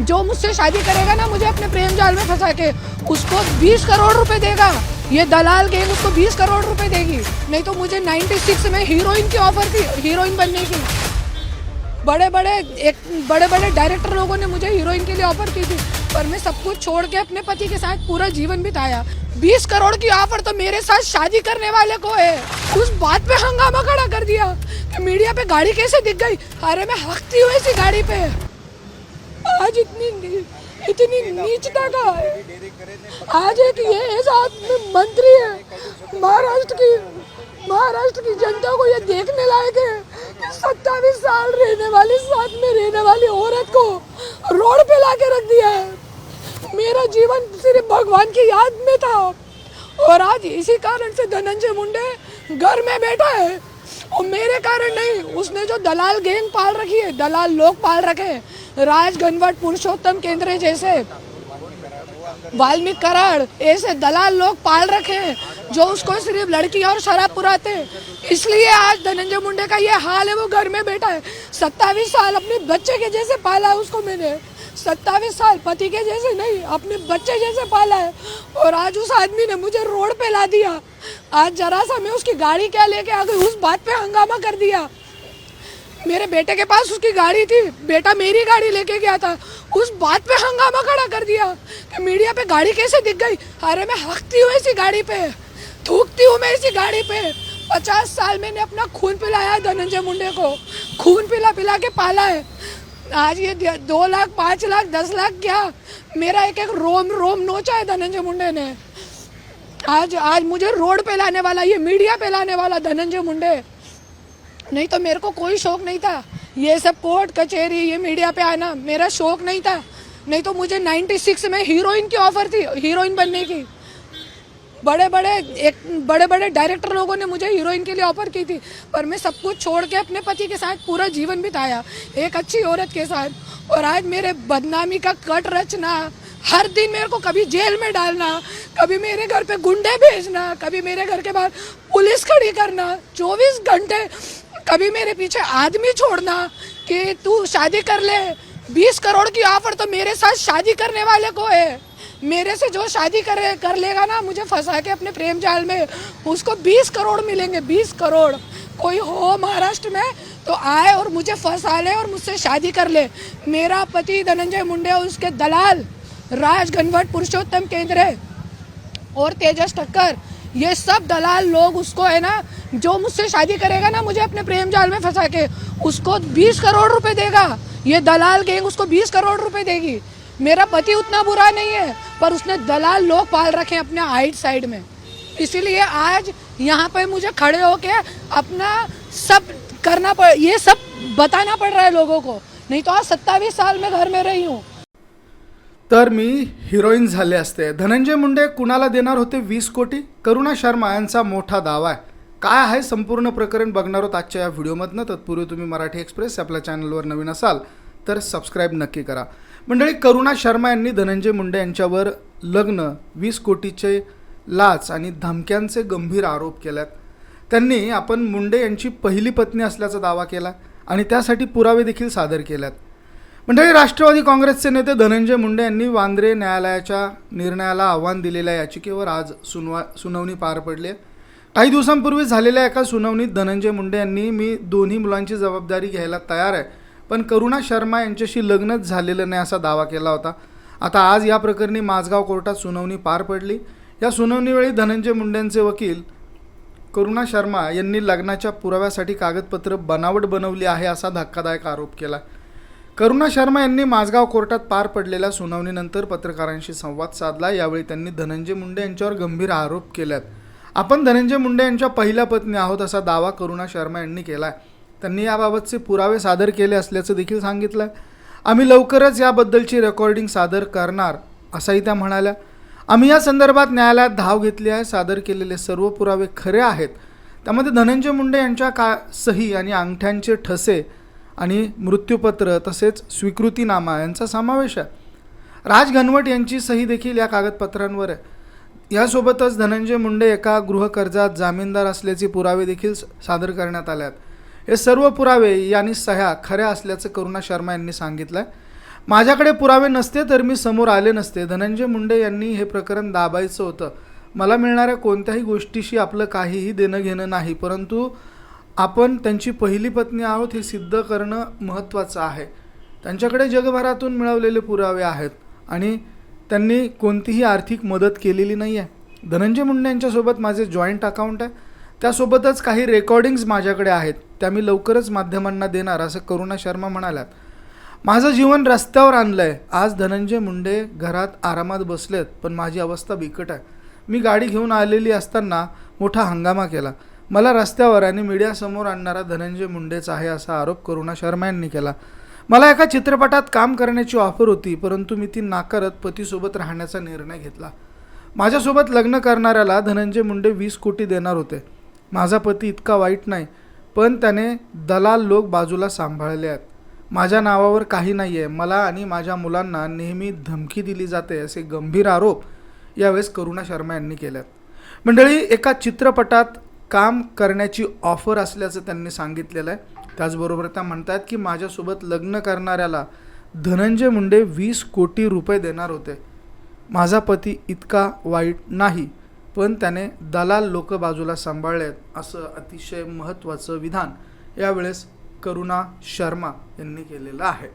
जो मुझसे शादी करेगा ना, मुझे अपने प्रेम जाल में फंसा के उसको 20 करोड़ रुपए देगा। ये दलाल गैंग उसको 20 करोड़ रुपए देगी। नहीं तो मुझे 96 में हीरोइन की ऑफ़र थी हीरोइन बनने की। बड़े बड़े एक बड़े बड़े डायरेक्टर लोगों ने मुझे हीरोइन के लिए ऑफ़र की थी। पर मैं सब कुछ छोड़ के अपने पति के साथ पूरा जीवन बिताया। 20 करोड़ की ऑफ़र तो मेरे साथ शादी करने वाले को है। उस बात पे हंगामा खड़ा कर दिया कि मीडिया पे गाड़ी कैसे दिख गई? अरे मैं हकती हूँ ऐसी गाड़ी पे। आज इतनी इतनी नीचता का है। आज एक ये आदमी मंत्री है। महाराष्ट्र की महाराष्ट्र की जनता को ये देखने लायक है कि सत्तावीस साल रहने वाली, साथ में रहने वाली औरत को रोड पे ला के रख दिया है। मेरा जीवन सिर्फ़ भगवान की याद में था। और आज इसी कारण से धनंजय मुंडे घर में बैठा है। और मेरे कारण नहीं, उसने जो दलाल गैंग पाल रखी है, दलाल लोग पाल रखे हैं, राज गनवट पुरुषोत्तम केंद्र जैसे, वाल्मीकि कराड़, ऐसे दलाल लोग पाल रखे हैं, जो उसको सिर्फ़ लड़की और शराब पुराते हैं। इसलिए आज धनंजय मुंडे का ये हाल है, वो घर में बैठा है। सत्तावीस साल अपने बच्चे के जैसे पाला उसको मैंने। सत्तावीस साल पति के जैसे नहीं, अपने बच्चे जैसे पाला है। और आज उस आदमी ने मुझे रोड पे ला दिया। आज जरा सा मैं उसकी गाड़ी क्या लेके आ गई, उस बात पे हंगामा कर दिया। मेरे बेटे के पास उसकी गाड़ी थी, बेटा मेरी गाड़ी लेके गया था। उस बात पे हंगामा खड़ा कर दिया कि मीडिया पे गाड़ी कैसे दिख गई? अरे मैं हकती हूँ इसी गाड़ी पे, थूकती हूँ मैं इसी गाड़ी पे। पचास साल मैंने अपना खून पिलाया है धनंजय मुंडे को। खून पिला पिला के पाला है। आज ये दो लाख, पाँच लाख, दस लाख क्या? मेरा एक एक रोम रोम नोचा है धनंजय मुंडे ने। आज आज मुझे रोड पे लाने वाला, ये मीडिया पे लाने वाला धनंजय मुंडे। नहीं तो मेरे को कोई शौक नहीं था। ये सब कोर्ट, कचहरी, ये मीडिया पे आना, मेरा शौक नहीं था। नहीं तो मुझे 96 में हीरोइन की ऑफ़र थी हीरोइन बनने की। बड़े बड़े एक बड़े बड़े डायरेक्टर लोगों ने मुझे हीरोइन के लिए ऑफ़र की थी, पर मैं सब कुछ छोड़ के अपने पति के साथ पूरा जीवन बिताया, एक अच्छी औरत के साथ। और आज मेरे बदनामी का कट रचना, हर दिन मेरे को कभी जेल में डालना, कभी मेरे घर पे गुंडे भेजना, कभी मेरे घर के बाहर पुलिस खड़ी करना, चौबीस घंटे कभी मेरे पीछे आदमी छोड़ना कि तू शादी कर ले, बीस करोड़ की ऑफ़र तो मेरे साथ शादी करने वाले को है। मेरे से जो शादी करे, कर लेगा ना, मुझे फंसा के अपने प्रेम जाल में, उसको बीस करोड़ मिलेंगे, बीस करोड़। कोई हो महाराष्ट्र में तो आए और मुझे फंसा ले और मुझसे शादी कर ले। मेरा पति धनंजय मुंडे उसके दलाल राज गनवट पुरुषोत्तम केंद्र है और तेजस ठक्कर ये सब दलाल लोग उसको है ना, जो मुझसे शादी करेगा ना, मुझे अपने प्रेम जाल में फंसा के, उसको 20 करोड़ रुपए देगा। ये दलाल गैंग उसको 20 करोड़ रुपए देगी। मेरा पति उतना बुरा नहीं है पर उसने दलाल लोग पाल रखे हैं अपने हाइट साइड में। इसीलिए आज यहाँ पे मुझे खड़े होके अपना सब करना पड़ ये सब बताना पड़ रहा है लोगों को। नहीं तो आज सत्तावीस साल में घर में रही हूँ। तर मी हिरोईन झाले असते. धनंजय मुंडे कुणाला देणार होते वीस कोटी? करुणा शर्मा यांचा मोठा दावा आहे. काय आहे संपूर्ण प्रकरण बघणार आहोत आजच्या या व्हिडिओमधनं? तत्पूर्वी तुम्ही मराठी एक्सप्रेस आपल्या चॅनलवर नवीन असाल तर सबस्क्राईब नक्की करा. मंडळी करुणा शर्मा यांनी धनंजय मुंडे यांच्यावर लग्न वीस कोटीचे लाच आणि धमक्यांचे गंभीर आरोप केल्यात. त्यांनी आपण मुंडे यांची पहिली पत्नी असल्याचा दावा केला आणि त्यासाठी पुरावे देखील सादर केल्यात. मंडळी राष्ट्रवादी काँग्रेसचे नेते धनंजय मुंडे यांनी वांद्रे न्यायालयाच्या निर्णयाला आव्हान दिलेल्या याचिकेवर आज सुनवा सुनावणी पार पडली आहे. काही दिवसांपूर्वी झालेल्या एका सुनावणीत धनंजय मुंडे यांनी मी दोन्ही मुलांची जबाबदारी घ्यायला तयार आहे. पण करुणा शर्मा यांच्याशी लग्नच झालेलं नाही असा दावा केला होता. आता आज या प्रकरणी माझगाव कोर्टात सुनावणी पार पडली. या सुनावणीवेळी धनंजय मुंडेंचे वकील करुणा शर्मा यांनी लग्नाच्या पुराव्यासाठी कागदपत्र बनावट बनवली आहे असा धक्कादायक आरोप केला. करुणा शर्मा यांनी माझगाव कोर्टात पार पडलेल्या सुनावणीनंतर पत्रकारांशी संवाद साधला. यावेळी त्यांनी धनंजय मुंडे यांच्यावर गंभीर आरोप केल्यात. आपण धनंजय मुंडे यांच्या पहिल्या पत्नी आहोत असा दावा करुणा शर्मा यांनी केला आहे त्यांनी याबाबतचे पुरावे सादर केले असल्याचं देखील सांगितलं. आहे आम्ही लवकरच याबद्दलची रेकॉर्डिंग सादर करणार असंही त्या म्हणाल्या. आम्ही या संदर्भात न्यायालयात धाव घेतली आहे सादर केलेले सर्व पुरावे खरे आहेत. त्यामध्ये धनंजय मुंडे यांच्या का सही आणि अंगठ्यांचे ठसे आणि मृत्यूपत्र तसेच स्वीकृतीनामा यांचा समावेश आहे. राज घनवट यांची सही देखील या कागदपत्रांवर आहे. यासोबतच धनंजय मुंडे एका गृहकर्जात जामीनदार असल्याचे पुरावे देखील सादर करण्यात आले आहेत. हे सर्व पुरावे यांनी सह्या खऱ्या असल्याचं करुणा शर्मा यांनी सांगितलं आहे माझ्याकडे पुरावे नसते तर मी समोर आले नसते. धनंजय मुंडे यांनी हे प्रकरण दाबायचं होतं. मला मिळणाऱ्या कोणत्याही गोष्टीशी आपलं काहीही देणं घेणं नाही. परंतु आपण त्यांची पहिली पत्नी आहोत हे सिद्ध करणं महत्त्वाचं आहे. त्यांच्याकडे जगभरातून मिळवलेले पुरावे आहेत आणि त्यांनी कोणतीही आर्थिक मदत केलेली नाही आहे धनंजय मुंडे यांच्यासोबत माझे जॉईंट अकाउंट आहे. त्यासोबतच काही रेकॉर्डिंग्ज माझ्याकडे आहेत. त्या मी लवकरच माध्यमांना देणार असं करुणा शर्मा म्हणाल्यात. माझं जीवन रस्त्यावर आणलं आहे आज धनंजय मुंडे घरात आरामात बसलेत पण माझी अवस्था बिकट आहे. मी गाडी घेऊन आलेली असताना मोठा हंगामा केला. मला रस्त्यावर आणि मीडियासमोर आणणारा धनंजय मुंडेच आहे असा आरोप करुणा शर्मा यांनी केला. मला एका चित्रपटात काम करण्याची ऑफर होती परंतु मी ती नाकारत पतीसोबत राहण्याचा निर्णय घेतला. माझ्यासोबत लग्न करणाऱ्याला धनंजय मुंडे वीस कोटी देणार होते. माझा पती इतका वाईट नाही पण त्याने दलाल लोक बाजूला सांभाळले आहेत. माझ्या नावावर काही नाही आहे मला आणि माझ्या मुलांना नेहमी धमकी दिली जाते असे गंभीर आरोप यावेळेस करुणा शर्मा यांनी केल्यात मंडळी एका चित्रपटात काम करण्याची ऑफर असल्याचं त्यांनी सांगितलेलं आहे. त्याचबरोबर त्या म्हणतात की माझ्यासोबत लग्न करणाऱ्याला धनंजय मुंडे वीस कोटी रुपये देणार होते. माझा पती इतका वाईट नाही. पण त्याने दलाल लोक बाजूला सांभाळलेत असं अतिशय महत्त्वाचं विधान यावेळेस करुणा शर्मा यांनी केलेलं आहे.